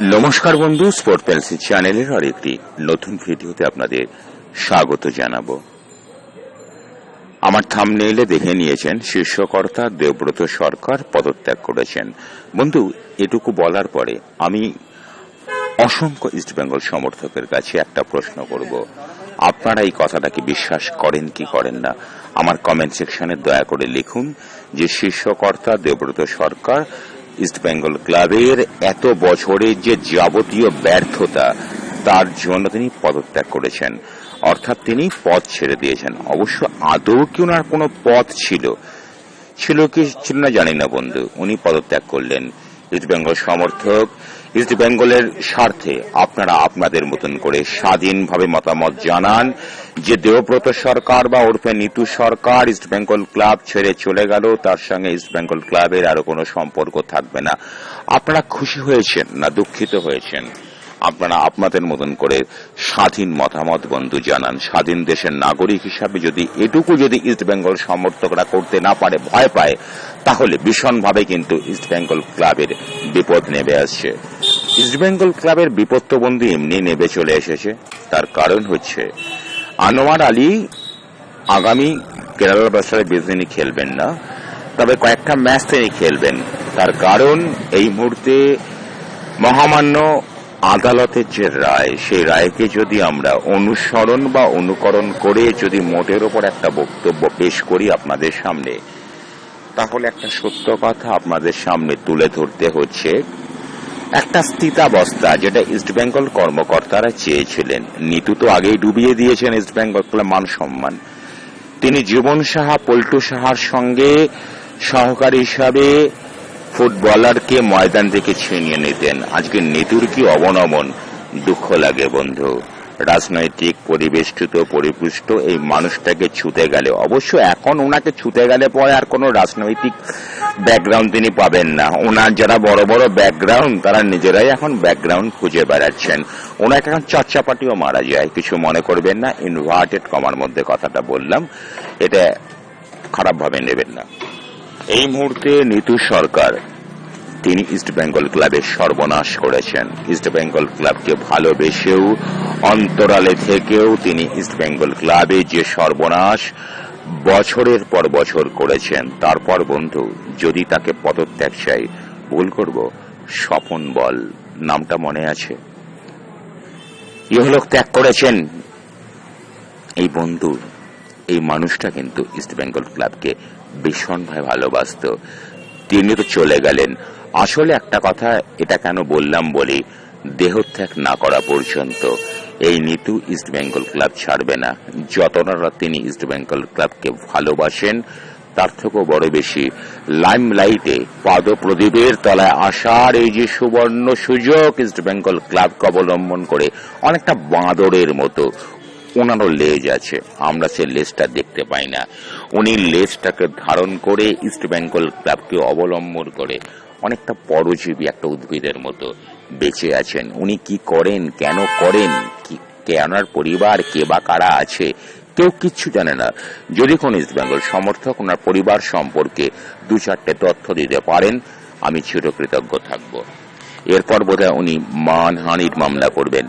নমস্কার বন্ধু, স্পোর্ট পেন্সি চ্যানেলের আর একটি নতুন ভিডিওতে আপনাদের স্বাগত জানাব। আমার থামনেইলে দেখে নিয়েছেন শীর্ষকর্তা দেবব্রত সরকার পদত্যাগ করেছেন। বন্ধু, এটুকু বলার পরে আমি অসংখ্য ইস্টবেঙ্গল সমর্থকের কাছে একটা প্রশ্ন করব। আপনারা এই কথাটাকে বিশ্বাস করেন কি করেন না? আমার কমেন্ট সেকশনে দয়া করে লিখুন যে শীর্ষকর্তা দেবব্রত সরকার ইস্টবেঙ্গল ক্লাবের এত বছরের যে যাবতীয় ব্যর্থতা, তার জন্য তিনি পদত্যাগ করেছেন। অর্থাৎ তিনি পদ ছেড়ে দিয়েছেন। অবশ্য আদৌ কি ওনার কোনো পথ ছিল? ছিল কি, ছিল না জানি না বন্ধু। উনি পদত্যাগ করলেন। ইস্টবেঙ্গল সমর্থক ইস্ট বেঙ্গলের স্বার্থে আপনারা আপনাদের মতন করে স্বাধীনভাবে মতামত জানান যে দেবব্রত সরকার বা ওরফে Nitu Sarkar East Bengal club ছেড়ে চলে গেল, তার সঙ্গে ইস্ট বেঙ্গল ক্লাবের আরও কোনো সম্পর্ক থাকবে না। আপনারা খুশি হয়েছেন না দুঃখিত হয়েছেন? আপনারা আপনাদের মতন করে স্বাধীন মতামত বন্ধু জানান। স্বাধীন দেশের নাগরিক হিসাবে যদি এটুকু যদি ইস্ট বেঙ্গল সমর্থকরা করতে না পারে, ভয় পায়, তাহলে ভীষণভাবে কিন্তু ইস্ট বেঙ্গল ক্লাবের বিপদ নেমে আসছে। ইস্ট বেঙ্গল ক্লাবের বন্ধু এমনি নেবে চলে এসেছে। তার কারণ হচ্ছে, আনোয়ার আলী আগামী কেরালা ব্লাস্টারে তিনি খেলবেন না, তবে কয়েকটা ম্যাচ তিনি খেলবেন। তার কারণ, এই মুহূর্তে মহামান্য আদালতের যে রায়, সেই রায়কে যদি আমরা অনুসরণ বা অনুকরণ করে যদি মোটের ওপর একটা বক্তব্য পেশ করি আপনাদের সামনে, তাহলে একটা সত্য কথা আপনাদের সামনে তুলে ধরতে হচ্ছে একটা স্থিতাবস্থা যেটা ইস্টবেঙ্গল কর্মকর্তারা চেয়েছিলেন। নিতু তো আগেই ডুবিয়ে দিয়েছেন ইস্টবেঙ্গল মান সম্মান। তিনি জীবন সাহা, পল্টু সাহার সঙ্গে সহকারী হিসাবে ফুটবলারকে ময়দান থেকে ছিনিয়ে নিতেন। আজকে নিতুর কি অবনমন? দুঃখ লাগে বন্ধু। রাজনৈতিক, পরিবেষ্টিত, পরিপুষ্ট এই মানুষটাকে ছুতে গেলে। অবশ্য এখন ওনাকে ছুতে গেলে পরে আর কোনো রাজনৈতিক ব্যাকগ্রাউন্ড তিনি পাবেন না। ওনার যারা বড় বড় ব্যাকগ্রাউন্ড তারা নিজেরাই এখন ব্যাকগ্রাউন্ড খুঁজে বেড়াচ্ছেন। ওনাকে এখন চর্চাপাটিও মারা যায়। কিছু মনে করবেন না ইনভার্টেড কমার মধ্যে কথাটা বললাম। এটা খারাপভাবে নেবেন না। এই মুহূর্তে নিতু সরকার, তিনি ইস্ট বেঙ্গল ক্লাবের সর্বনাশ করেছেন। ইস্ট বেঙ্গল ক্লাবকে ভালোবেসেও, অন্তরালে থেকেও তিনি ইস্ট বেঙ্গল ক্লাবে যে সর্বনাশ বছরের পর বছর করেছেন। তারপর বন্ধু, যদি তাকে পদত্যাগ চাই, ভুল করব। স্বপন বল, নামটা মনে আছে? ইহলোক ত্যাগ করেছেন। এই বন্ধু, এই মানুষটা কিন্তু ইস্ট বেঙ্গল ক্লাবকে ভীষণভাবে ভালোবাসত। তিনি তো চলে গেলেন। আসলে একটা কথা, এটা কেন বললাম বলি, দেহত্যাগ না করা পর্যন্ত। এই নিতু ইস্ট বেঙ্গল ক্লাব ছাড়বে না। যতটা তিনি ইস্ট বেঙ্গল ক্লাবকে ভালোবাসেন, তার থেকেও বড় বেশি। লাইম লাইটে পাদ প্রদীপের তলায় আসার এই যে সুবর্ণ সুযোগ ইস্ট বেঙ্গল ক্লাবকে অবলম্বন করে, অনেকটা বাঁদরের মতো। ওনারও লেজ আছে, আমরা সে লেজটা দেখতে পাই না। উনি লেজটাকে ধারণ করে ইস্ট বেঙ্গল ক্লাবকে অবলম্বন করে, অনেকটা পরজীবী একটা উদ্ভিদের মতো। বেঁচে আছেন। উনি কি করেন? কেন করেন? কি, কে ওনার পরিবার? কে বা কারা আছে? কেউ কিচ্ছু জানে না। যদি কোন ইস্ট বেঙ্গল সমর্থক ওনার পরিবার সম্পর্কে দু চারটে তথ্য দিতে পারেন, আমি চিরকৃতজ্ঞ থাকব। এরপর বোধহয় উনি মানহানির মামলা করবেন।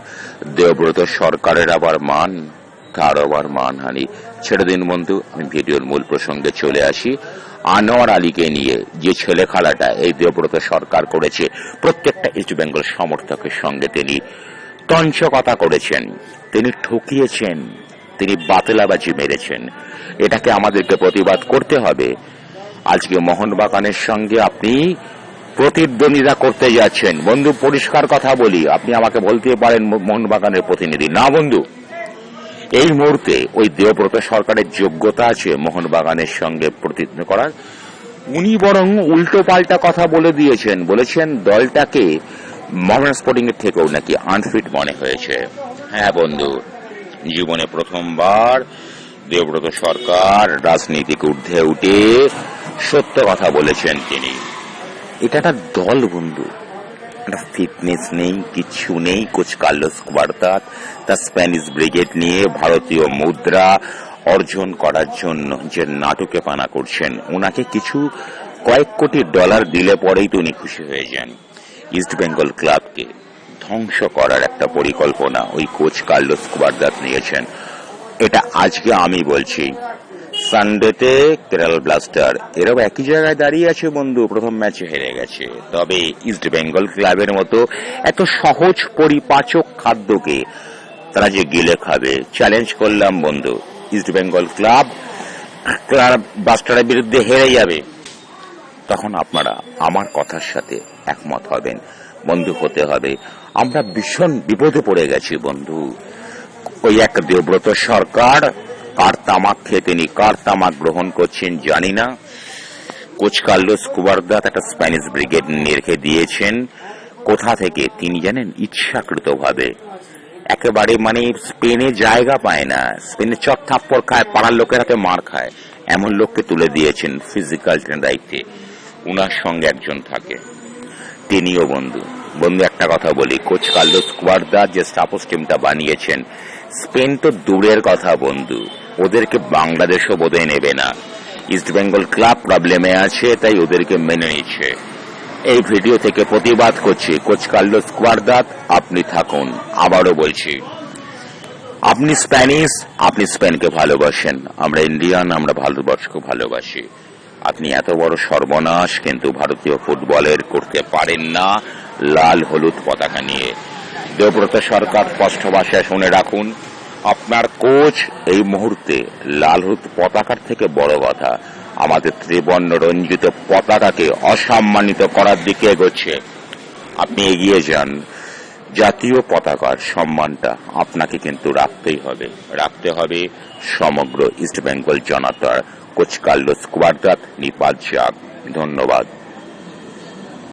দেবব্রত সরকারের আবার মান, তার আবার মানহানি। ছেড়ে দিন বন্ধু, আমি ভিডিওর মূল প্রসঙ্গে চলে আসি। আনোয়ার আলীকে নিয়ে যে ছেলে খেলাটা এই দেবব্রত সরকার করেছে, প্রত্যেকটা ইস্ট বেঙ্গল সমর্থকের সঙ্গে তিনি তঞ্চকতা করেছেন, তিনি ঠকিয়েছেন, তিনি বাতলাবাজি মেরেছেন। এটাকে আমাদেরকে প্রতিবাদ করতে হবে। আজকে মোহনবাগানের সঙ্গে আপনি প্রতিদ্বন্দ্বিতা করতে যাচ্ছেন। বন্ধু, পরিষ্কার কথা বলি, আপনি আমাকে বলতে পারেন মোহনবাগানের প্রতিনিধি। না, বন্ধু। এই মুহূর্তে ওই দেবব্রত সরকারের যোগ্যতা আছে মোহনবাগানের সঙ্গে প্রতিদ্বন্দ্বী করার। উনি বরং উল্টো পাল্টা কথা বলে দিয়েছেন, বলেছেন দলটাকে মোহামেডান স্পোর্টিং এর থেকেও নাকি আনফিট মনে হয়েছে। হ্যাঁ বন্ধু, জীবনে প্রথমবার দেবব্রত সরকার রাজনীতিকে ঊর্ধ্বে উঠে সত্য কথা বলেছেন তিনি। এটা একটা দল বন্ধু। একটা ফিটনেস নেই কিচ্ছু নেই coach Carlos Cuadrat Spanish brigade নিয়ে ভারতীয় মুদ্রা অর্জন করার জন্য যে নাটকে পানা করছেন ওনাকে কিছু কয়েক কোটি ডলার দিলে পরেই তো উনি খুশি হয়ে যান। ইস্ট বেঙ্গল ক্লাবকে ধ্বংস করার একটা পরিকল্পনা ওই কোচ কার্লোস কুবারদাস নিয়েছেন। এটা আজকে আমি বলছি সানডেতে কেরাল ব্লাস্টার এরাও একই জায়গায় দাঁড়িয়ে আছে বন্ধু, প্রথম ম্যাচে হেরে গেছে। তবে ইস্ট বেঙ্গল ক্লাবের মতো এত সহজ পরিপাচক খাদ্যকে তারা যে গিলে খাবে চ্যালেঞ্জ করলাম বন্ধু। ইস্ট বেঙ্গল ক্লাব ক্লাব ব্লাস্টারের বিরুদ্ধে হেরে যাবে। তখন আপনারা আমার কথার সাথে একমত হবেন। বন্ধু, হতে হবে। আমরা ভীষণ বিপদে পড়ে গেছি বন্ধু। ওই এক দেবব্রত সরকার কার তামাক খেয়ে তিনি কার তামাক গ্রহণ করছেন জানি না। কোচ কার্লোস কুবারদাত একটা স্প্যানিশ ব্রিগেড রেখে দিয়েছেন। কোথা থেকে? তিনি জানেন, ইচ্ছাকৃতভাবে। একেবারে মানে স্পেনে জায়গা পায় না। স্পেনে চট থাপ্পড় খায়, পাড়ার লোকের হাতে মার খায়। এমন লোককে তুলে দিয়েছেন ফিজিক্যাল ট্রেন দায়িত্বে উনার সঙ্গে একজন থাকে। তিনিও বন্ধু। বন্ধু, একটা কথা বলি। কোচ কার্লোস কুয়ার্দা যে স্টাপোস টিমটা বানিয়েছেন, স্পেন তো দূরের কথা বন্ধু। ওদেরকে বাংলাদেশও বোধহয় নেবে না। ইস্ট বেঙ্গল ক্লাব প্রবলেমে আছে, তাই ওদেরকে মেনে নিচ্ছে। এই ভিডিও থেকে প্রতিবাদ করছি। কোচ কার্লোস কুয়ার্দাত, আপনি থাকুন। আবারও বলছি, আপনি স্প্যানিশ, আপনি স্পেনকে ভালোবাসেন। আমরা ইন্ডিয়ান, আমরা ভারতবর্ষকে ভালোবাসি। আপনি এত বড় সর্বনাশ, কিন্তু ভারতীয় ফুটবলের করতে পারেন না। লাল হলুদ পতাকা নিয়ে। দেবব্রত সরকার স্পষ্ট ভাষায় শুনে রাখুন আপনার কোচ এই মুহূর্তে লাল হলুদ পতাকার থেকে বড় কথা। আমাদের ত্রিবর্ণ রঞ্জিত পতাকাকে অসম্মানিত করার দিকে এগোচ্ছে। আপনি এগিয়ে যান। জাতীয় পতাকার সম্মানটা আপনাকে কিন্তু রাখতেই হবে। রাখতে হবে সমগ্র ইস্ট বেঙ্গল জনতার। কোচ কার্লোস নিপাত জাগ ধন্যবাদ।